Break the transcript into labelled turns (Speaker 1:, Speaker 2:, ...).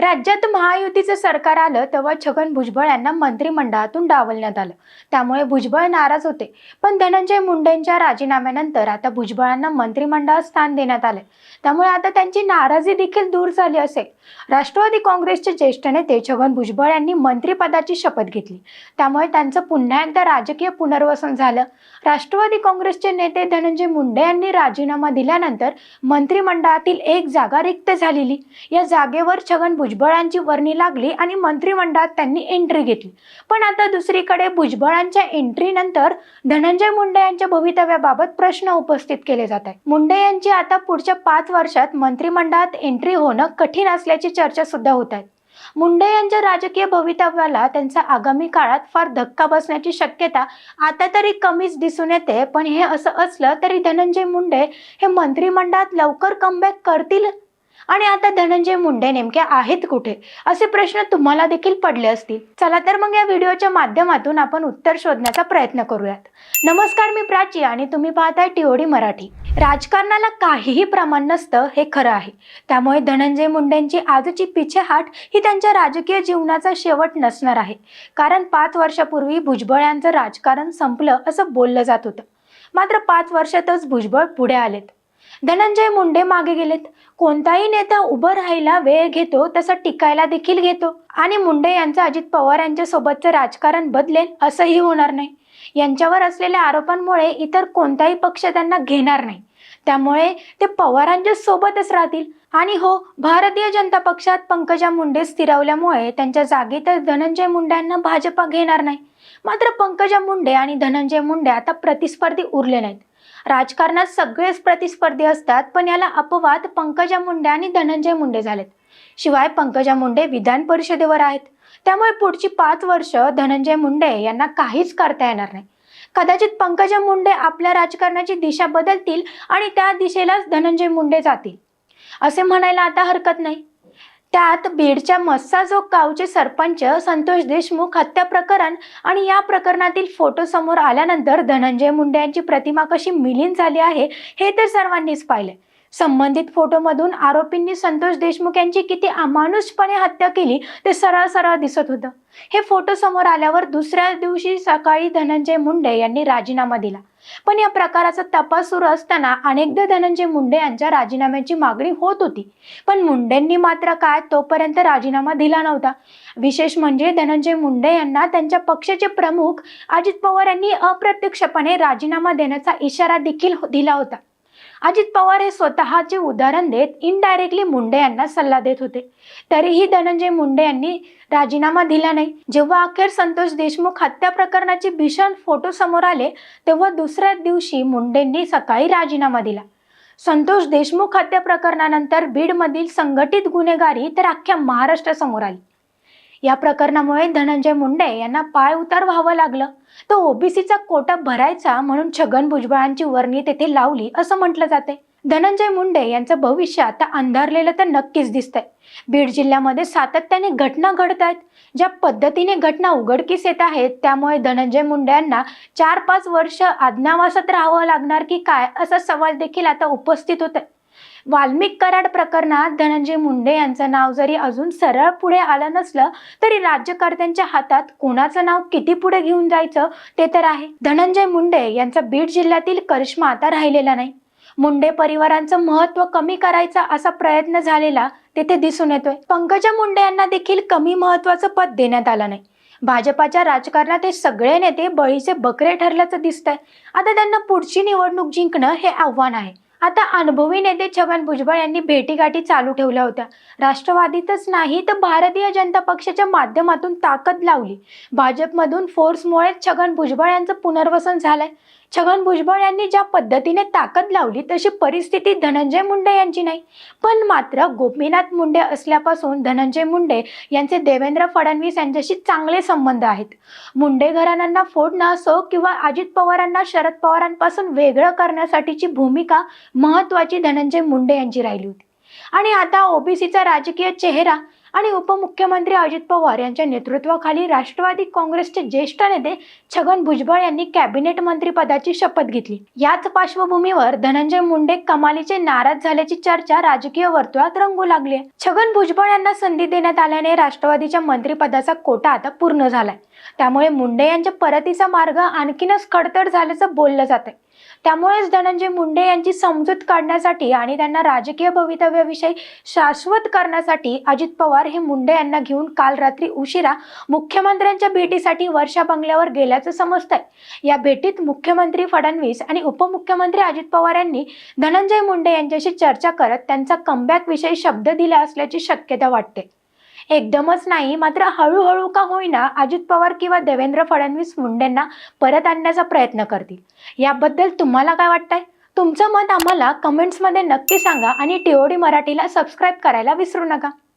Speaker 1: राज्यात महायुतीचं सरकार आलं तेव्हा छगन भुजबळ यांना मंत्रिमंडळातून डावलण्यात आलं. त्यामुळे भुजबळ नाराज होते. पण धनंजय मुंडेंच्या राजीनाम्यानंतर आता भुजबळांना मंत्रिमंडळात स्थान देण्यात आले त्यामुळे आता त्यांची नाराजी देखील दूर झाली असेल. राष्ट्रवादी काँग्रेसचे ज्येष्ठ नेते छगन भुजबळ यांनी मंत्रिपदाची शपथ घेतली. त्यामुळे त्यांचं पुन्हा एकदा राजकीय पुनर्वसन झालं. राष्ट्रवादी काँग्रेसचे नेते धनंजय मुंडे यांनी राजीनामा दिल्यानंतर मंत्रिमंडळातील एक जागा रिक्त झालेली. या जागेवर छगन भुजबळांची वर्णी लागली आणि मंत्रिमंडळात त्यांनी एंट्री घेतली. पण आता दुसरीकडे भुजबळांच्या एंट्रीनंतर धनंजय मुंडे यांच्या भवितव्याबाबत प्रश्न उपस्थित केले जात आहेत. मुंडे यांची आता पुढच्या पाच वर्षात मंत्रिमंडळात एंट्री होणं कठीण असल्याची चर्चा सुद्धा होत आहे. मुंडे यांच्या राजकीय भवितव्याला त्यांचा आगामी काळात फार धक्का बसण्याची शक्यता आता तरी कमीच दिसून येते पण हे असं असलं तरी धनंजय मुंडे हे मंत्रिमंडळात लवकर कमबॅक करतील? आणि आता धनंजय मुंडे नेमके आहेत कुठे? असे प्रश्न तुम्हाला देखील पडले असतील. चला तर मग या व्हिडिओच्या माध्यमातून आपण उत्तर शोधण्याचा प्रयत्न करूयात. नमस्कार मी प्राची आणि तुम्ही पाहताय टीओडी मराठी. राजकारणाला काहीही प्रमाण नसतं हे खरं आहे. त्यामुळे धनंजय मुंडेंची आजची पिछेहाट ही त्यांच्या राजकीय जीवनाचा शेवट नसणार आहे. कारण पाच वर्षापूर्वी भुजबळ यांचं राजकारण संपलं असं बोललं जात होतं. मात्र पाच वर्षातच भुजबळ पुढे आलेत. धनंजय मुंडे मागे गेलेत. कोणताही नेता उभं राहायला वेळ घेतो तसं टिकायला देखील घेतो. आणि मुंडे यांचं अजित पवार यांच्या सोबतचं राजकारण बदलेल असंही होणार नाही. यांच्यावर असलेल्या आरोपांमुळे इतर कोणताही पक्ष त्यांना घेणार नाही. त्यामुळे ते पवारांच्या सोबतच राहतील. आणि हो भारतीय जनता पक्षात पंकजा मुंडे स्थिरावल्यामुळे त्यांच्या जागी तर धनंजय मुंडेंना भाजपा घेणार नाही. मात्र पंकजा मुंडे आणि धनंजय मुंडे आता प्रतिस्पर्धी उरले नाहीत. राजकारणात सगळेच प्रतिस्पर्धी असतात पण याला अपवाद पंकजा मुंडे आणि धनंजय मुंडे झालेत. शिवाय पंकजा मुंडे विधान परिषदेवर आहेत. त्यामुळे पुढची पाच वर्ष धनंजय मुंडे यांना काहीच करता येणार नाही. कदाचित पंकजा मुंडे आपल्या राजकारणाची दिशा बदलतील आणि त्या दिशेलाच धनंजय मुंडे जातील. असे म्हणायला आता हरकत नाही. त्यात बीडच्या मस्साजोग गावचे सरपंच संतोष देशमुख हत्या प्रकरण आणि या प्रकरणातील फोटो समोर आल्यानंतर धनंजय मुंडे यांची प्रतिमा कशी मिलीन झाली आहे हे तर सर्वांनीच पाहिले संबंधित फोटोमधून आरोपींनी संतोष देशमुख यांची किती अमानुषपणे हत्या केली ते सरळ सरळ दिसत होतं. हे फोटो समोर आल्यावर दुसऱ्या दिवशी सकाळी धनंजय मुंडे यांनी राजीनामा दिला. पण या प्रकाराचा तपास सुरू असताना अनेकदा धनंजय मुंडे यांच्या राजीनाम्याची मागणी होत होती. पण मुंडेंनी मात्र काय तोपर्यंत राजीनामा दिला नव्हता. विशेष म्हणजे धनंजय मुंडे यांना त्यांच्या पक्षाचे प्रमुख अजित पवार यांनी अप्रत्यक्षपणे राजीनामा देण्याचा इशारा देखील दिला होता. अजित पवार हे स्वतःचे उदाहरण देत इनडायरेक्टली मुंडे यांना सल्ला देत होते. तरीही धनंजय मुंडे यांनी राजीनामा दिला नाही. जेव्हा अखेर संतोष देशमुख हत्या प्रकरणाचे भीषण फोटो समोर आले तेव्हा दुसऱ्या दिवशी मुंडेंनी सकाळी राजीनामा दिला. संतोष देशमुख हत्या प्रकरणानंतर बीडमधील संघटित गुन्हेगारी तर अख्ख्या महाराष्ट्रासमोर आली. या प्रकरणामुळे धनंजय मुंडे यांना पाय उतार व्हावं लागलं. तर ओबीसीचा कोटा भरायचा म्हणून छगन भुजबळांची वर्णी तेथे लावली असं म्हटलं जाते धनंजय मुंडे यांचं भविष्य आता अंधारलेलं तर नक्कीच दिसतंय. बीड जिल्ह्यामध्ये सातत्याने घटना घडत आहेत. ज्या पद्धतीने घटना उघडकीस येत आहेत त्यामुळे धनंजय मुंडे यांना चार पाच वर्ष आज्ञावासात राहावं लागणार की काय असा सवाल देखील आता उपस्थित होत वाल्मिक कराड प्रकरणात धनंजय मुंडे यांचं नाव जरी अजून सरळ पुढे आलं नसलं तरी राज्यकर्त्यांच्या हातात कोणाचं नाव किती पुढे घेऊन जायचं ते तर आहे. धनंजय मुंडे यांचा बीड जिल्ह्यातील करिश्मा आता राहिलेला नाही. मुंडे परिवारांचं महत्त्व कमी करायचा असा प्रयत्न झालेला तेथे दिसून येतोय. पंकजा मुंडे यांना देखील कमी महत्वाचं पद देण्यात आलं नाही. भाजपाच्या राजकारणात हे सगळे नेते बळीचे बकरे ठरल्याचं दिसतंय. आता त्यांना पुढची निवडणूक जिंकणं हे आव्हान आहे. आता अनुभवी नेते छगन भुजबळ यांनी भेटीगाठी चालू ठेवल्या होत्या. राष्ट्रवादीतच नाही तर भारतीय जनता पक्षाच्या माध्यमातून ताकद लावली. भाजपमधून फोर्समुळे छगन भुजबळ यांचं पुनर्वसन झालंय. छगन भुजबळ यांनी ज्या पद्धतीने ताकद लावली तशी परिस्थिती धनंजय मुंडे यांची नाही. पण मात्र गोपीनाथ मुंडे असल्यापासून धनंजय मुंडे यांचे देवेंद्र फडणवीस यांच्याशी चांगले संबंध आहेत. मुंडे घराण्यांना फोडणं असो किंवा अजित पवारांना शरद पवारांपासून वेगळं करण्यासाठीची भूमिका महत्वाची धनंजय मुंडे यांची राहिली होती. आणि आता ओबीसीचा राजकीय चेहरा आणि उपमुख्यमंत्री अजित पवार यांच्या नेतृत्वाखाली राष्ट्रवादी काँग्रेसचे ज्येष्ठ नेते छगन भुजबळ यांनी कॅबिनेट मंत्रीपदाची शपथ घेतली. याच पार्श्वभूमीवर धनंजय मुंडे कमालीचे नाराज झाल्याची चर्चा राजकीय वर्तुळात रंगू लागली आहे. छगन भुजबळ यांना संधी देण्यात आल्याने राष्ट्रवादीच्या मंत्रिपदाचा कोटा आता पूर्ण झालाय. त्यामुळे मुंडे यांच्या परतीचा मार्ग आणखीनच खडतर झाल्याचं बोललं जात आहे त्यामुळेच धनंजय मुंडे यांची समजूत काढण्यासाठी आणि त्यांना राजकीय भवितव्याविषयी शाश्वत करण्यासाठी अजित पवार हे मुंडे यांना घेऊन काल रात्री उशिरा मुख्यमंत्र्यांच्या भेटीसाठी वर्षा बंगल्यावर गेल्याचं समजतंय. या भेटीत मुख्यमंत्री फडणवीस आणि उपमुख्यमंत्री अजित पवार यांनी धनंजय मुंडे यांच्याशी चर्चा करत त्यांचा कमबॅक विषयी शब्द दिला असल्याची शक्यता वाटते. एकदमच नाही मात्र हळूहळू का होईना अजित पवार किंवा देवेंद्र फडणवीस मुंडेंना परत आणण्याचा प्रयत्न करतील. याबद्दल तुम्हाला काय वाटतंय? तुमचं मत आम्हाला कमेंट्समध्ये नक्की सांगा आणि टीओडी मराठीला सबस्क्राईब करायला विसरू नका.